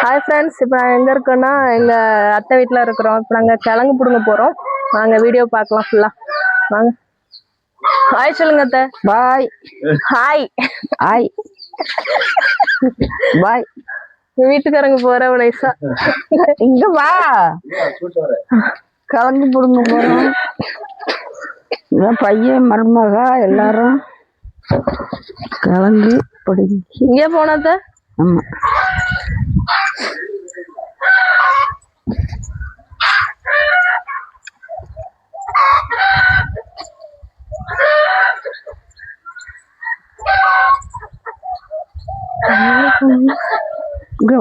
Hi friends இப்போ நான் எங்கே இருக்கோன்னா எங்கள் அத்தை வீட்டில் இருக்கிறோம். இப்போ நாங்கள் கிழங்கு பிடுங்க போகிறோம் வாங்க வீடியோ பார்க்கலாம் ஃபுல்லாக வாங்க. ஹாய் சொல்லுங்க அத்தை. பாய் ஹாய் ஆய் பாய் வீட்டுக்காரங்க போகிற நைஸா இங்க வா. கலந்து புடுங்க போறோம். பையன் மருமகா எல்லாரும். கலந்து பிடிச்சி இங்கே போனாத்த ஆமா. இங்க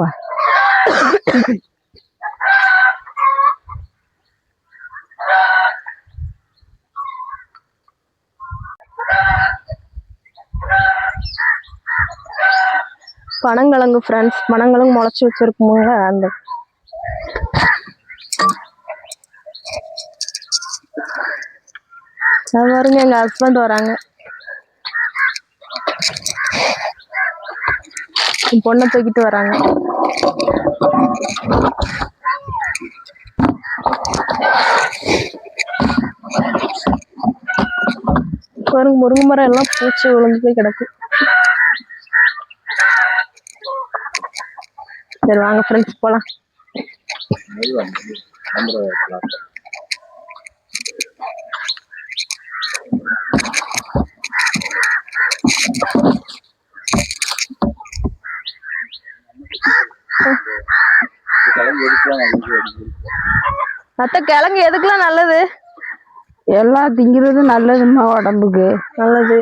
பனங்கிழங்கு ஃப்ரெண்ட்ஸ் பனங்கிழங்கு முளைச்சி வச்சிருக்கும்போது அந்த. அது பாருங்க எங்க ஹஸ்பண்ட் வராங்க. என் பொண்ணை தூக்கிட்டு வராங்க. பாருங்க முருங்கை மரம் எல்லாம் பூச்சி விழுந்து போய் கிடக்கு. சரி வாங்க ஃப்ரெண்ட்ஸ் போலாம். அத்தை கிழங்கு எதுக்கெல்லாம் நல்லது? எல்லாம் திங்கிறது நல்லதும்மா உடம்புக்கு. நல்லது.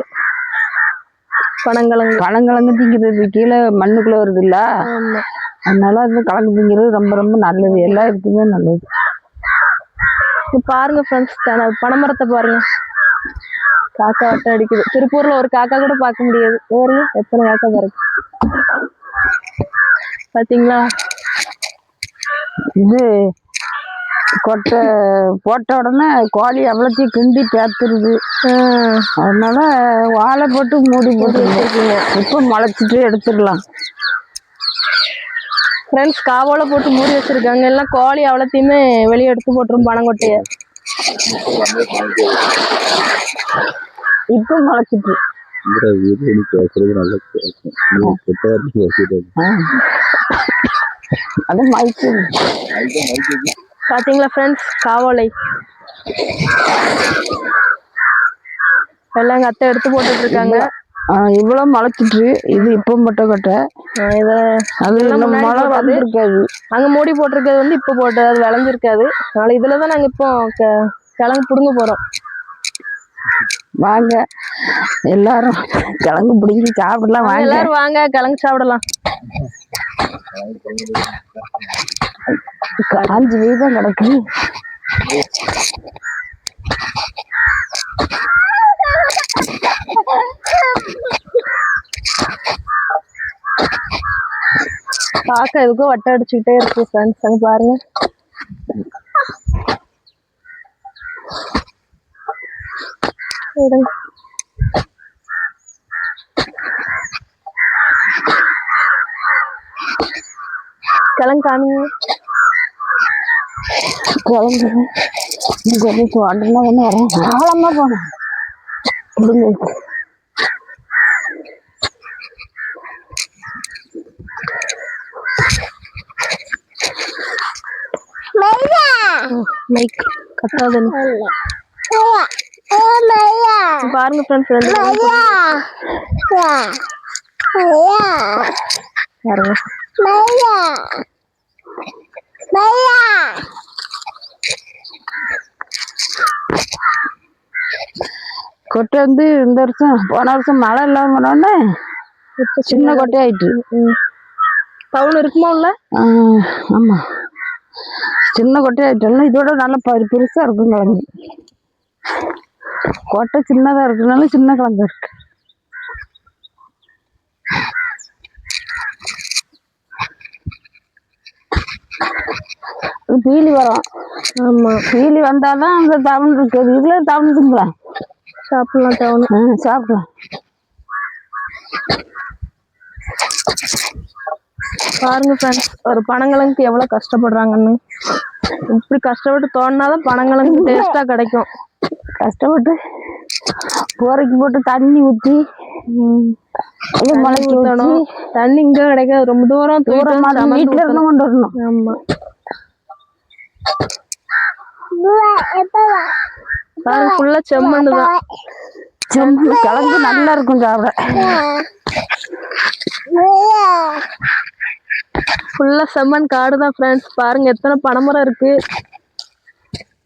பனங்கிழங்கு. பழங்கிழங்கு திங்கிறது கீழே மண்ணுக்குள்ள வருது இல்ல அதனால அது கலந்து திங்கிறது ரொம்ப ரொம்ப நல்லது. எல்லா இடத்துக்குமே நல்லது பாருங்க ஃப்ரெண்ட்ஸ் பனைமரத்தை பாருங்க. காக்கா வட்டம் அடிக்குது. திருப்பூர்ல ஒரு காக்கா கூட பார்க்க முடியாது. பாருங்க எத்தனை காக்கா பாருங்க பாத்தீங்களா? இது கொட்டை போட்ட உடனே கோழி எவ்வளோத்தையும் கிண்டி தேத்துருது ஆஹ் அதனால வாழை போட்டு மூடி போட்டு வச்சிருக்கீங்க. இப்போ முளைச்சிட்டு எடுத்துடலாம். ஃப்ரெண்ட்ஸ் காவோல போட்டு மூடி வச்சிருக்காங்க. எல்லாம் கோழி அவ்வளோத்தையுமே வெளியே எடுத்து போட்டுரும் பனங்கொட்டைய. இப்போ முளைச்சிட்டு. பாத்தீங்களா ஃப்ரெண்ட்ஸ் காவோலை. எல்லாம் எங்க அத்தை எடுத்து போட்டுட்டு இருக்காங்க. இவ்வளோ முளைச்சிட்டு இது இப்போ மட்டும் கொட்டை. அது முன்னாடி மழை. வந்திருக்காது. அங்க மூடி போட்டிருக்கிறது வந்து இப்போ போட்டு அது விளைஞ்சிருக்காது. அதனால இதுல தான் நாங்க இப்போ க- கிழங்கு புடுங்க போறோம். வாங்க. எல்லாரும் கிழங்கு பிடிங்கி சாப்பிடலாம் வாங்க, வாங்க. எல்லாரும் வாங்க கிழங்கு சாப்பிடலாம். காஞ்சி வீதம் கிடக்கு. பாக்க எதுக்கும் வட்டம் அடிச்சுக்கிட்டே இருக்கு ஃப்ரெண்ட்ஸ் அங்க பாருங்க. இருங்க. கிழங்கு காமிங்க கிழங்கு கொஞ்சம் உடனே ஒன்று ஆழமாக போனேன் மைக் கத்தாது பாருங்க ஃப்ரெண்ட்ஸ் ரெண்டு பாருங்க கொட்டை வந்து இந்த வருஷம் போன வருஷம் மழை இல்லாம போனோடனே சின்ன கொட்டை ஆயிட்டு டவுன் இருக்குமா உள்ள? ஆமா. சின்ன கொட்டை ஆயிட்டாலும் இதோட நல்ல பரு பெருசா இருக்கும் கிழங்கு. கொட்டை சின்னதா இருக்கனால சின்ன கிழங்கு இருக்கு. பீலி வரும். ஆமா. பீலி வந்தாதான் அந்த தவண் இருக்குது. இதுல தவணுங்களா சாப்பிடலாம் டவுன் ஆ சாப்பிடலாம். பாருங்க ஃப்ரெண்ட்ஸ் ஒரு பனங்கிழங்குக்கு எவ்வளவு கஷ்டப்படுறாங்கன்னு. இப்படி கஷ்டப்பட்டு தோண்டினாதான் பனங்கிழங்கு டேஸ்டா கிடைக்கும். கஷ்டப்பட்டு போரைக்கு போட்டு தண்ணி ஊற்றி ஊற்றணும் தண்ணி இங்க கிடைக்காது. ரொம்ப தூரம் வீட்டில் இருந்து கொண்டு வரணும். ஆமா. பாருங்க ஃபுல்லா செம்மண்ணு தான். செம்மண் கலந்து நல்லா இருக்கும் சாப்பிட. ஃபுல்லா செம்மண் காடு தான் ஃப்ரெண்ட்ஸ் பாருங்க எத்தனை பனைமரம் இருக்கு.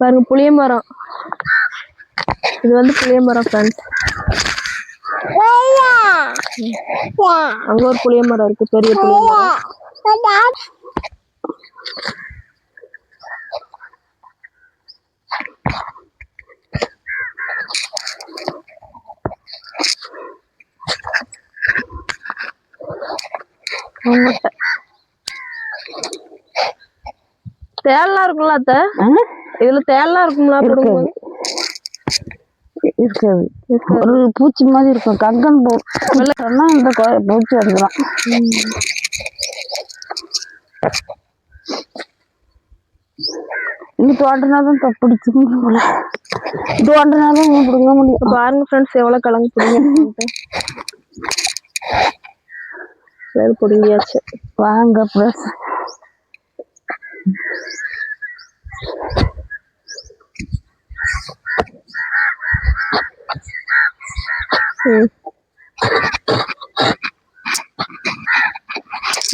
பாருங்க புளிய மரம் இது வந்து புளிய மரம் ஃப்ரெண்ட்ஸ் அங்க ஒரு புளிய மரம் இருக்கு பெரிய புளிய மரம் அவங்ககிட்ட தேல்லாம் இருக்கும்ல அத்தை? இதுல தேல்லாம் இருக்கும்ல போடும்போது? இருக்காது ஒரு பூச்சி மாதிரி இருக்கும். கங்கன் பூ. சொன்னா இந்த பூச்சி வந்துடும் இன்னும் தோண்டினாதான் பிடிச்சிக்க போல தோண்டினாதான் பிடுங்க முடியும். பாருங்க ஃப்ரெண்ட்ஸ் எவ்வளவு கலங்கு பிடிங்க. சரி பிடிங்கியாச்சு வாங்க ப்ளஸ்.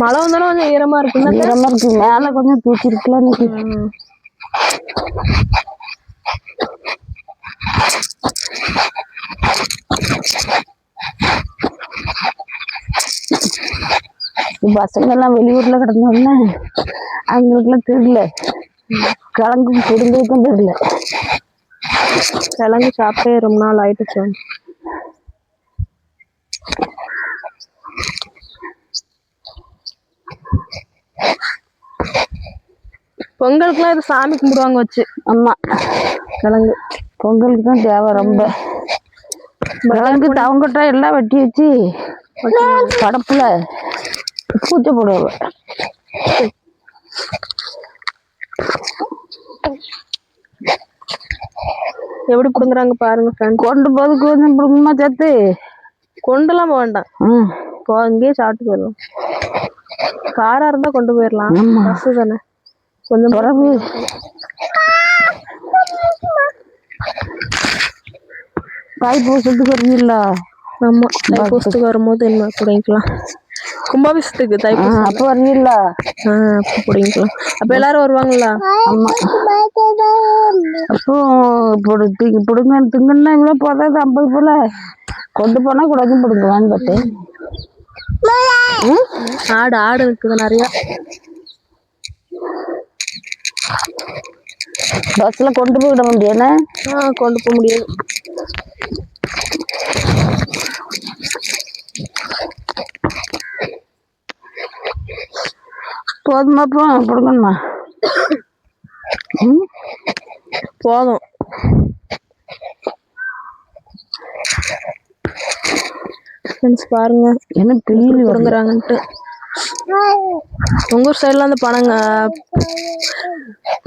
மழை வந்தாலும் கொஞ்சம் ஈரமா அத்தை? ஈரமா இருக்கு. மேல கொஞ்சம் தூக்கி இருக்குல்ல இன்னைக்கு ம். பசங்க எல்லாம் வெளியூர்ல கிடந்தோடனே அவங்களுக்குலாம் தெரியல. கிழங்கு பிடுங்கிறதுக்கும் தெரியல. கிழங்கு சாப்பிட்டே ரொம்ப நாள் ஆயிட்டு சார் பொங்கலுக்குலாம் இது சாமி கும்பிடுவாங்க வச்சு. ஆமா. கிழங்கு. பொங்கலுக்கு தான் தேவை ரொம்ப. கிழங்கு தவங்கட்டா எல்லாம் வெட்டி வச்சு படப்புல பூச்சை போடுவாங்க. எப்படி பிடுங்குறாங்க பாருங்க ஃப்ரெண்ட் கொண்டு போது கொஞ்சம் பிடுங்குமா சேர்த்து? கொண்டுலாம் போக வேண்டாம். போ அங்கேயே சாப்பிட்டு போயிடலாம். காரா இருந்தா கொண்டு போயிடலாம். பஸ் தானே. கொஞ்சம் பிறகு. காய் பூசத்துக்கு வருவீல்ல ஆமா தைப்பூசத்துக்கு வரும்போது என்ன பிடிக்கலாம் கும்பாபிஷத்துக்கு தைப்பூசம் அப்போ வருவீல்ல ஆ அப்போ பிடிக்கலாம் அப்ப எல்லாரும் வருவாங்களா? ஆமா. அப்போ இப்படி தூக்கி பிடுங்க திங்கன்னா இவ்வளோ போதாது ஐம்பது போல. கொண்டு போனா கூட பிடுங்குவான்னு பார்த்தேன்? ஆடு ஆடு இருக்குது நிறைய. பஸ்ல கொண்டு போய் விட முடியாதுண்ணே? ஆ கொண்டு போக முடியாது. போதுமா அப்போ பிடுங்கணுமா போதும். ஃப்ரெண்ட்ஸ் பாருங்க. என்ன பில்லி வருது? பிடுங்குறாங்கன்ட்டு உங்க ஊர் சைடுல அந்த பனங்க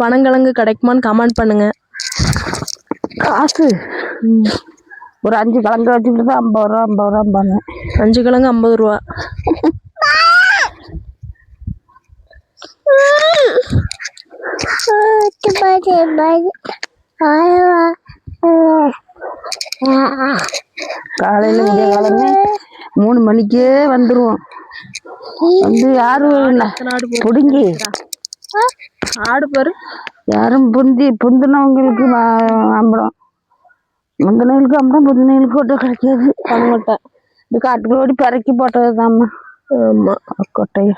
பனங்கிழங்கு கிடைக்குமான்னு கமெண்ட் பண்ணுங்க. காசு. ஒரு அஞ்சு கிழங்கு வச்சுக்கிட்டு தான் ஐம்பது ரூபா ஐம்பது ரூபா பாங்க அஞ்சு கிழங்கு ஐம்பது ரூபா. காலையில விடிய காலமே மூணு மணிக்கே வந்துருவோம். வந்து யாரும் பிடுங்கி. ஆடு பாரு. யாரும் புந்தி புந்தினவங்களுக்கு அம்படம் முந்தினவங்களுக்கு அம்படம் புந்தினவங்களுக்கு ஒட்டும் கிடைக்காது. பனங்கொட்டை இது காட்டுக்குள்ள ஓடி பிறக்கி போட்டது தாம்மா ஆமா. கொட்டையை.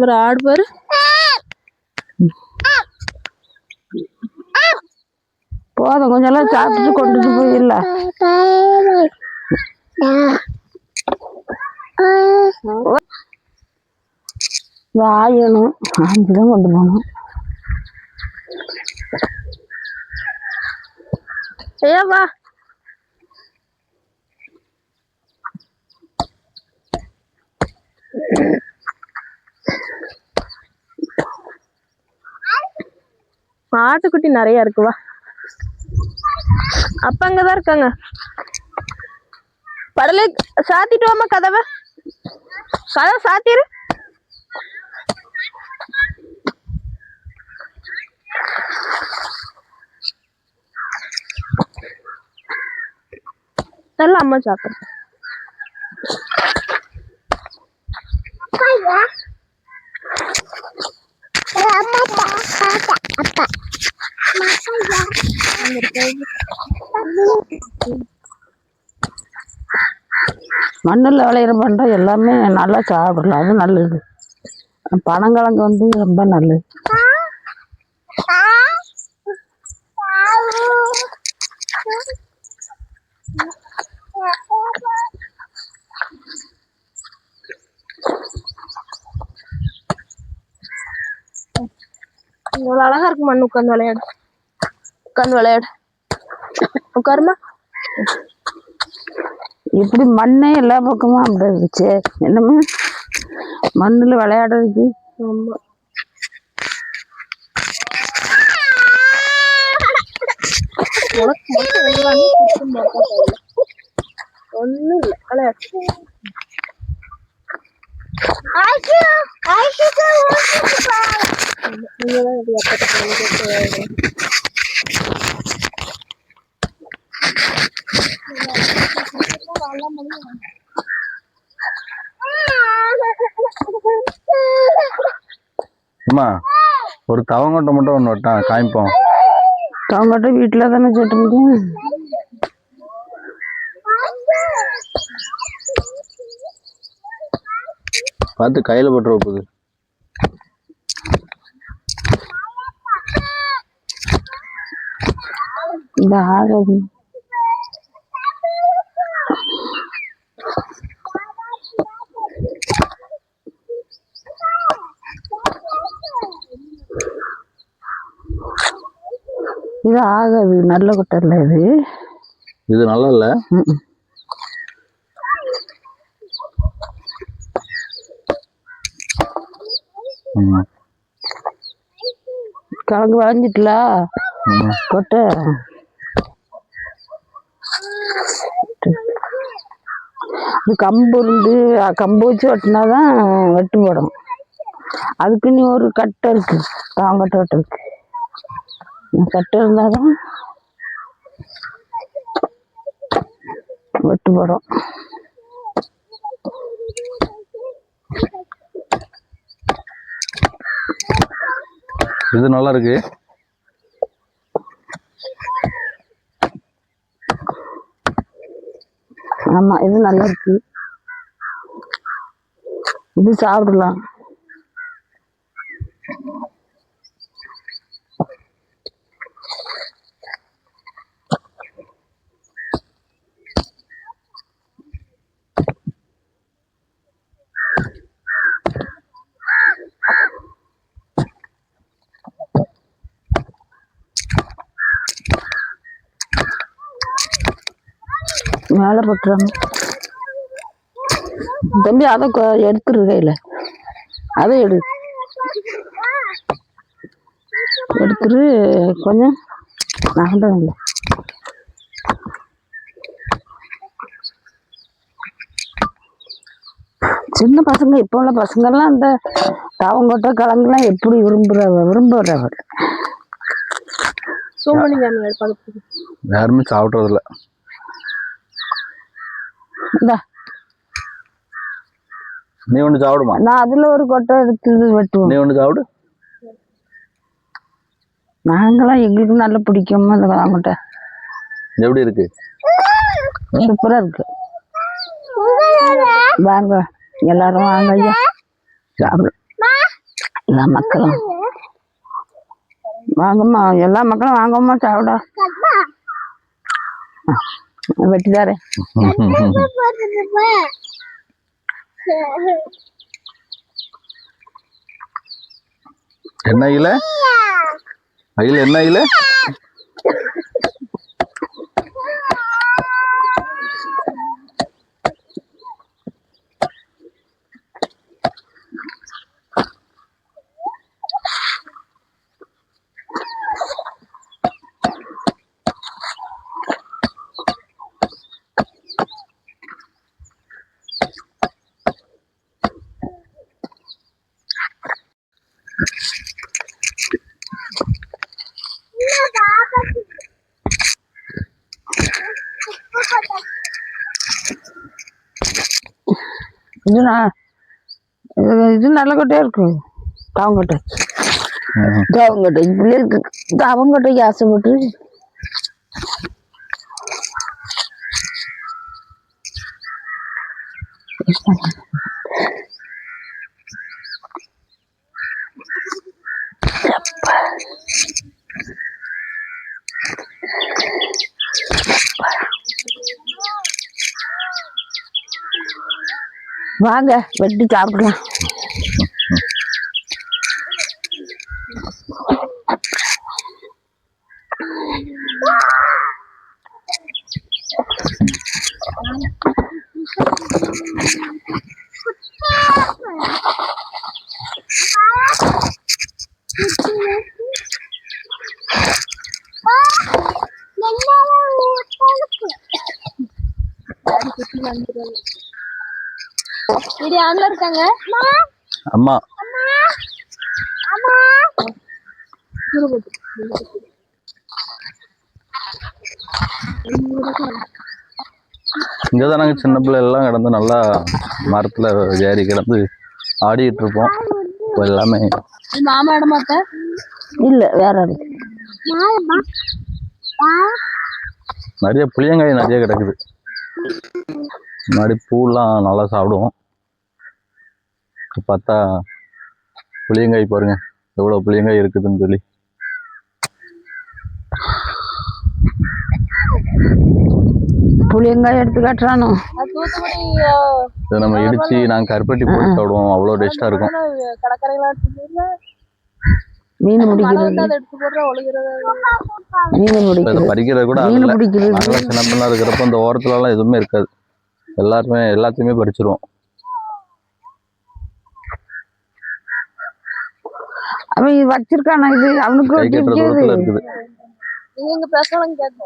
ஒரு ஆடு பாரு. போதும் கொஞ்சம் எல்லாம் சாப்பிட்டுட்டு கொண்டுட்டு போயிடல ஆயணும் ஆஞ்சுதான் கொண்டு போகணும் ஐயா ஆட்டுக்குட்டி நிறைய இருக்குவா அப்ப அங்கதான் இருக்காங்க. படலை சாத்திட்டு வாமா கதவை. கதவை சாத்திரு. நல்லா அம்மா சாப்பிட்றேன் மண்ணில் விளையிற பண்டம் எல்லாமே நல்லா சாப்பிடலாம். அது நல்லது. பனங்கிழங்கு வந்து ரொம்ப நல்லது. இவ்வளவு அழகா இருக்கு மண்ணு உட்காந்து விளையாடு உட்காந்து விளையாடு. உட்காருமா? இப்படி மண்ணே எல்லா பக்கமும் அப்படி இருந்துச்சு. என்னம்மா? மண்ணில் விளையாடுறதுக்கு? ஆமா. உனக்கு மட்டும் எல்லாமே பார்த்தா. ஒண்ணும் இல்ல அம்மா ஒரு தவங்கொட்டை மட்டும் ஒன்று வட்டான் காமிப்போம். அவங்ககிட்ட வீட்டில் தானே சுட்ட முடியும். பார்த்து கையில் போட்டுருவ போகுது. ஆகாது இது ஆகாது நல்ல குட்டை இல்லை இது இது நல்லா இல்லை கிழங்கு விளைஞ்சிட்டல? கொட்டை இது கம்பு இருந்து கம்பு வச்சு வெட்டினா தான் வெட்டு போடும். அதுக்கு நீ ஒரு கட்டை இருக்கு. தாங்கட்டை வெட்டுறதுக்கு. இருக்கு கட்டை இருந்தால் தான் வெட்டு போடும். இது நல்லா இருக்கு. ஆமாம் இது நல்லா இருக்கு. இது சாப்பிடலாம். மேலே போட்டுறாங்க. தம்பி அதை கொ- எடுத்துரு கையில். அதை எடு. எடுத்துரு கொஞ்சம். நகண்டாங்க சின்ன பசங்க இப்போ உள்ள பசங்கெல்லாம் அந்த தவங்கொட்டை கிழங்குலாம் எப்படி விரும்புற காமி பக்கத்துக்கு யாருமே சாப்பிட்றதில்ல நீ ஒன்று சாப்பிடுமா? நான் அதில் ஒரு கொட்டை எடுத்து வெட்டுவோம். நீ ஒன்று சாப்பிடு. நாங்களாம் எங்களுக்கு நல்லா பிடிக்கும் அந்த தவங்கொட்டை எப்படி இருக்கு? சூப்பராக இருக்கு. வாங்க எல்லாரும் வாங்க ஐயா. சாப்பிடு. எல்லா மக்களும். வாங்கம்மா எல்லா மக்களும் வாங்கம்மா சாப்பிட. வெட்டிதாரு என்ன இல்ல அயில என்ன இல்ல இது நான் இது- நல்ல கொட்டையா இருக்கு. தாவங்கொட்டை. தாவங்கொட்டை. பிள்ளைகளுக்கு தாவங்கொட்டைக்கு ஆசைப்பட்டு வாங்க வெட்டி சாப்பிடலாம் இது யாருல இருக்காங்க. அம்மா. இங்கதான் நாங்க சின்ன பிள்ளை எல்லாம் கிடந்து நல்லா மரத்துல ஏறி கிடந்து ஆடிட்டு இருப்போம். எல்லாமே மாமா இடமாத்த இல்ல வேற இருக்கு நிறைய புளியங்காய் நிறைய கிடக்குது. முன்னாடி பூலாம் நல்லா சாப்பிடுவோம். பார்த்தா புளியங்காய் பாருங்க. எவ்வளவு புளியங்காய் இருக்குதுன்னு சொல்லி. புளியங்காய் எடுத்து காட்டுறானோ? இதை நம்ம இடிச்சு நாங்க கருப்பட்டி போட்டு சாப்பிடுவோம். அவ்வளோ டேஸ்டா இருக்கும். மீன் ஒழுகிறது மீன் பறிக்கிறது கூட மீன் பிடிக்கிறது நாங்களாம் சின்ன பிள்ளை இருக்கிறப்ப இந்த ஓரத்துல எல்லாம் எதுவுமே இருக்காது. எல்லாருமே எல்லாத்தையுமே பறிச்சிருவோம். அவன் வச்சிருக்கானா இது? அவனுக்கு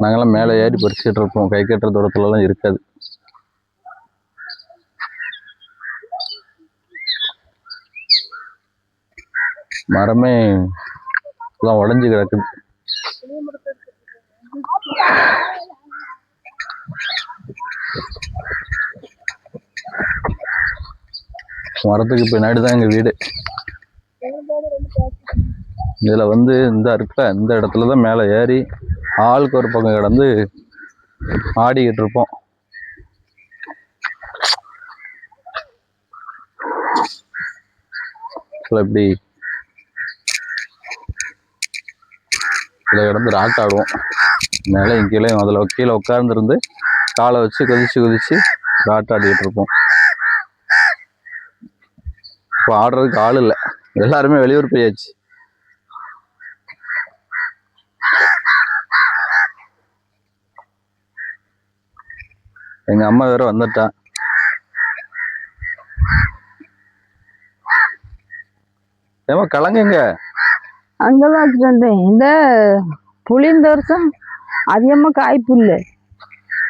நாங்கெல்லாம் மேலே ஏறி பறிச்சுட்டு இருப்போம். கை கட்டுற தூரத்துல எல்லாம் இருக்காது. மரமே எல்லாம் உடைஞ்சு கிடக்குது. மரத்துக்கு பின்னாடி தான் எங்க வீடு. இதுல வந்து இந்த இருக்குல்ல இந்த இடத்துல தான் மேலே ஏறி ஆளுக்கு ஒரு பக்கம் கிடந்து ஆடிக்கிட்டு இருப்போம். எப்படி இப்படி இதில் கிடந்து ராட் ஆடுவோம். மேலே கீழே அதில் கீழே உட்கார்ந்துருந்து காலை வச்சு குதிச்சு குதிச்சு ராட் ஆடிக்கிட்டு இருப்போம். இப்போ ஆடுறதுக்கு ஆள் இல்லை. எல்லாருமே வெளியூர் போயாச்சு. எங்க அம்மா வேற வந்துட்டா. ஏமா கிளங்குங்க அங்கதான் வச்சுட்டு இந்த புளி இந்த வருஷம் அதிகமா காய்ப்பு இல்லை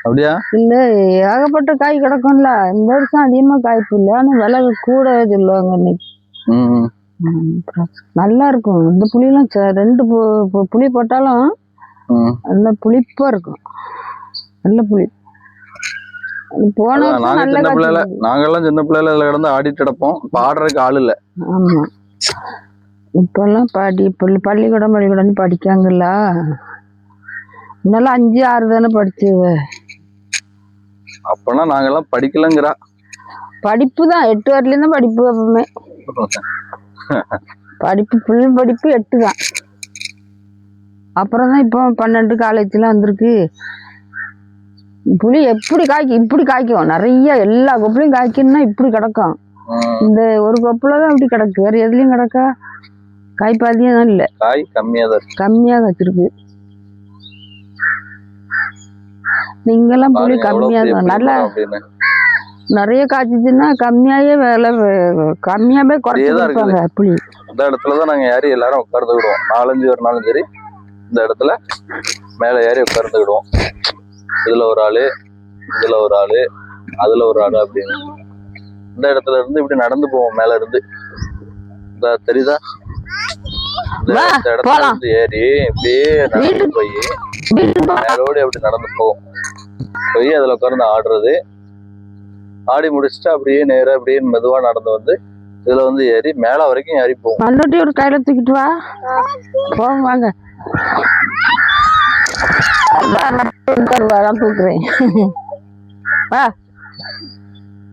அப்படியா? இல்ல ஏகப்பட்ட காய் கிடக்கும்ல. இந்த வருஷம் அதிகமா காய்ப்பு இல்லை ஆனா விலை கூட சொல்லுவாங்க இன்னைக்கு. ம். நல்லா இருக்கும் இந்த புளியெல்லாம் ரெண்டு புளி போட்டாலும் நல்ல புளிப்பா இருக்கும். நல்ல புளி. நாங்க சின்ன பிள்ளைல. நாங்கெல்லாம் சின்ன பிள்ளைல கிடந்து ஆடிட்டு கிடப்போம். இப்ப ஆடுறதுக்கு ஆள் இல்ல. ஆமா. இப்பெல்லாம் பாடி பள்ளி பள்ளிக்கூடம் பள்ளிக்கூடம்னு படிக்காங்கல்ல முன்னெல்லாம் அஞ்சு ஆறு தானே படிச்சுவ. அப்பனா நாங்கெல்லாம் படிக்கலங்கிறா. படிப்பு தான். எட்டு வரலையும் தான் படிப்பு எப்பவுமே. படிப்பு ஃபுல் படிப்பு எட்டு தான். அப்புறம் தான் இப்போ பன்னெண்டு காலேஜ்லாம் வந்திருக்கு. புளி எப்படி காய்க்கும் இப்படி காய்க்கும். நிறைய எல்லா கொப்புலையும் காய்க்கணும்னா இப்படி கிடக்கும். இந்த ஒரு கொப்புல தான் இப்படி கிடக்கு. வேற எதுலையும் கிடக்கா? காய் பாதியம் தான் இல்லை. காய் கம்மியா தான் கம்மியாக வச்சிருக்கு. நீங்கெல்லாம் புளி பாருங்க எவ்வளவு கம்மியா பெரிய தான். நல்லா நிறைய காய்ச்சிச்சுன்னா கம்மியாவே விலை வே- கம்மியாவே குறைச்சி தான் கொடுப்பாங்க புளி. இந்த இடத்துலதான் நாங்க ஏறி எல்லாரும் உட்கார்ந்துக்கிடுவோம் நாலஞ்சு ஒரு நாளும் சரி இந்த இடத்துல மேல ஏறி உட்கார்ந்துக்கிடுவோம் இதுல ஒரு ஆளு இதுல ஒரு ஆளு அதுல ஒரு ஆளு அப்படின்னு. இந்த இடத்துல இருந்து இப்படி நடந்து போவோம் மேல இருந்து. இந்த தெரியுதா? இந்த இடத்துல. இருந்து ஏறி இப்படியே நடந்து போய். மேலோடி அப்படி நடந்து போகும் போய் அதுல உட்கார்ந்து ஆடுறது ஆடி முடிச்சுட்டு அப்படியே நேரா அப்படியே மெதுவா நடந்து வந்து இதுல வந்து ஏறி மேல வரைக்கும் ஏறி போகும் மண்ணுட்டி ஒரு கையில தூக்கிட்டு வா. போங்க வாங்க. தூக்குறேன், வா, நான் தூக்குறேன். வா.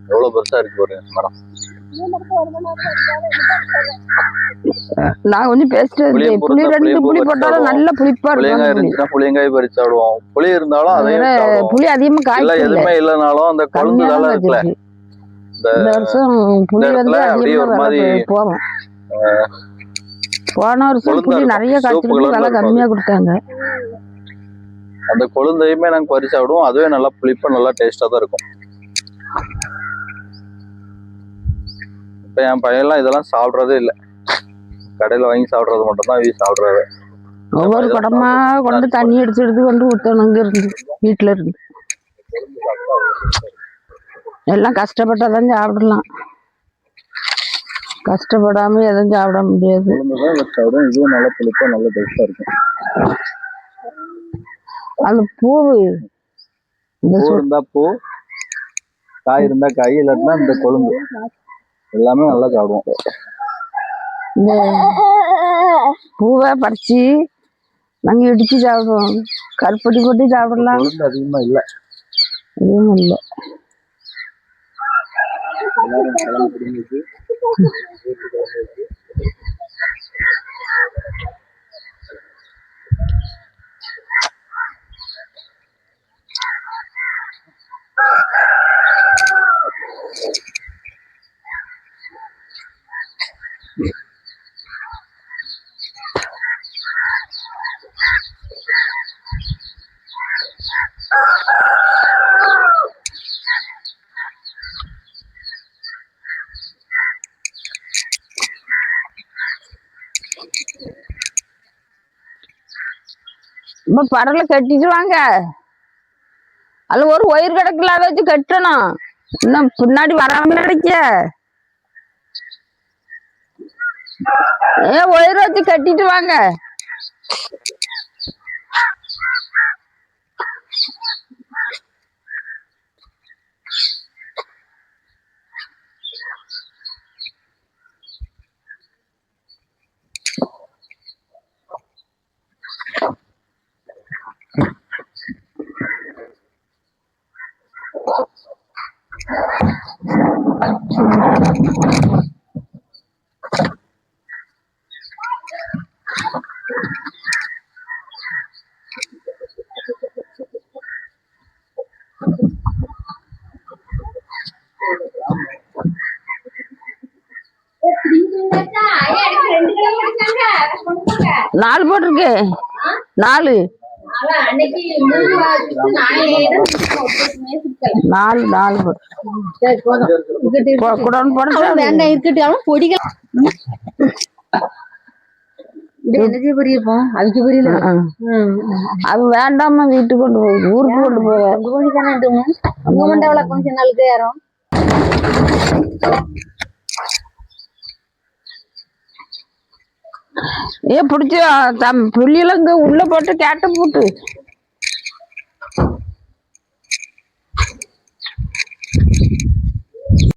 எவ்வளவு பெருசா இருக்கு பாருங்க மரம். நான் கொஞ்சம் பேசிட்டு புளி ரெண்டு புளி போட்டாலும் நல்ல புளிப்பா இருக்கும் புளியங்காய் பறிச்சு சாப்பிடுவோம். புளி இருந்தாலும் அதையும் புளி அதிகமா காய்க்கல எதுவுமே இல்லைனாலும் அந்த கொழுந்து தலை காய்ச்சிருக்கு. இந்த வருஷம் புளி வந்து அதிகமா போகும் போன வருஷம் புளி. நிறைய விலை இருக்கும் கம்மியா கொடுத்தாங்க. அந்த கொழுந்தையுமே நாங்க பறிச்சு சாப்பிடுவோம். அதுவே நல்லா புளிப்பா நல்லா டேஸ்டா தான் இருக்கும். இப்ப என் பையன்லாம் இதெல்லாம் சாப்பிடுறதே இல்ல. கடையில வாங்கி சாப்பிடுறது மட்டும் தான் வீசி சாப்பிடுறாரு. ஒவ்வொரு குடமா கொண்டு தண்ணி எடுத்து எடுத்து கொண்டு ஊத்தணும் இங்க இருந்து வீட்டுல இருந்து. எல்லாம் கஷ்டப்பட்டாதான் சாப்பிடலாம். கஷ்டப்படாம எதுவும் சாப்பிட முடியாது. தான் இதுவும் நல்லா புளிப்பா நல்லா டேஸ்டா இருக்கும். அந்த பூவு. பூ இருந்தா பூ காய் இருந்தா காய் இல்லாட்டினா இந்த கொழுந்து எல்லாமே நல்லா சாப்பிடுவோம். இந்த பூவை பறிச்சு நாங்க இடிச்சு சாப்பிடுவோம். கருப்பட்டி போட்டு சாப்பிடலாம். அதிகமா இல்ல. எதுவும் இல்லை. எல்லாரும் கிளம்பி பரல கட்டிட்டு வாங்க அதுல ஒரு ஒயிர் கிடக்குல வச்சு கட்டணும். இன்னும் பின்னாடி வராம கிடைக்க. ஏ ஒயிர் வச்சு கட்டிட்டு வாங்க. நாலு போட்டிருக்கு. நாலு. நாலு நாலு குடோன் போட வேண்டாம் இருக்கட்டும் பொடிகள். அது வேண்டாம வீட்டுக்கு கொண்டு போய் ஊருக்கு கொண்டு போய் அங்க போய் தானே உங்க மண்டவள கொஞ்ச நாளுக்கு யாரும்? ஏன் பிடிச்சி தம் புள்ளியெல்லாம் இங்கே உள்ளே போட்டு கேட்ட போட்டு.